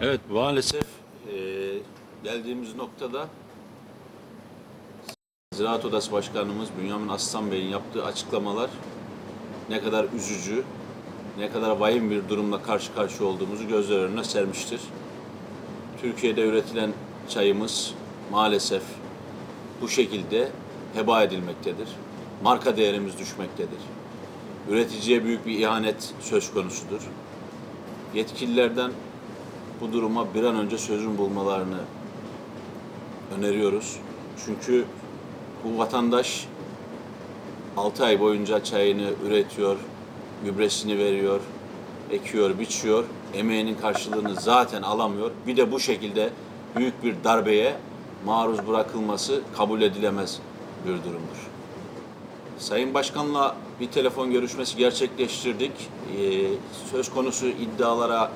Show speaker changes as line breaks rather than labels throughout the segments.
Evet maalesef e, geldiğimiz noktada Ziraat Odası Başkanımız Bünyamin Aslan Bey'in yaptığı açıklamalar ne kadar üzücü, ne kadar vahim bir durumla karşı karşıya olduğumuzu gözler önüne sermiştir. Türkiye'de üretilen çayımız maalesef bu şekilde heba edilmektedir. Marka değerimiz düşmektedir. Üreticiye büyük bir ihanet söz konusudur. Yetkililerden bu duruma bir an önce çözüm bulmalarını öneriyoruz. Çünkü bu vatandaş 6 ay boyunca çayını üretiyor, gübresini veriyor, ekiyor, biçiyor. Emeğinin karşılığını zaten alamıyor. Bir de bu şekilde büyük bir darbeye maruz bırakılması kabul edilemez bir durumdur. Sayın Başkan'la bir telefon görüşmesi gerçekleştirdik. Ee, söz konusu iddialara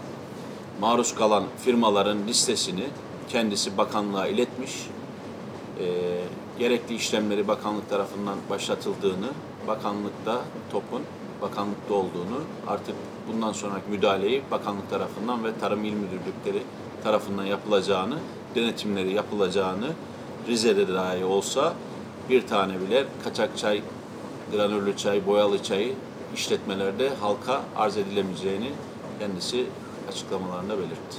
maruz kalan firmaların listesini kendisi bakanlığa iletmiş. Ee, gerekli işlemleri bakanlık tarafından başlatıldığını, bakanlıkta topun bakanlıkta olduğunu, artık bundan sonraki müdahaleyi bakanlık tarafından ve Tarım İl Müdürlükleri tarafından yapılacağını, denetimleri yapılacağını, Rize'de dahi olsa bir tane bile kaçak çay, granüllü çay, boyalı çay işletmelerde halka arz edilemeyeceğini kendisi açıklamalarında belirtti.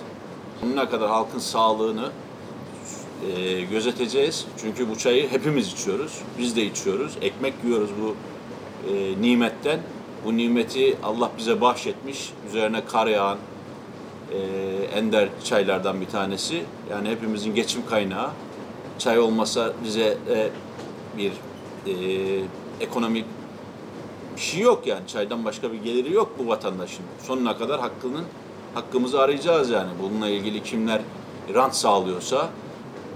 Bununla kadar halkın sağlığını e, gözeteceğiz. Çünkü bu çayı hepimiz içiyoruz. Biz de içiyoruz. Ekmek yiyoruz bu e, nimetten. Bu nimeti Allah bize bahşetmiş. Üzerine kar yağan e, ender çaylardan bir tanesi. Yani hepimizin geçim kaynağı. Çay olmasa bize e, bir e, ekonomik bir şey yok yani. Çaydan başka bir geliri yok bu vatandaşın. Sonuna kadar hakkının hakkımızı arayacağız yani. Bununla ilgili kimler rant sağlıyorsa,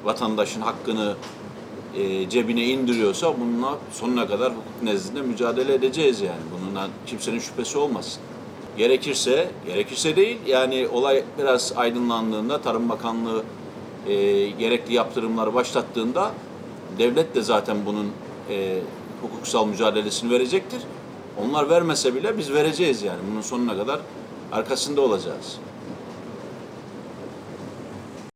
vatandaşın hakkını e, cebine indiriyorsa bununla sonuna kadar hukuk nezdinde mücadele edeceğiz yani. Bundan kimsenin şüphesi olmasın. Gerekirse, gerekirse değil yani olay biraz aydınlandığında Tarım Bakanlığı e, gerekli yaptırımları başlattığında devlet de zaten bunun e, hukuksal mücadelesini verecektir. Onlar vermese bile biz vereceğiz yani. Bunun sonuna kadar arkasında olacağız.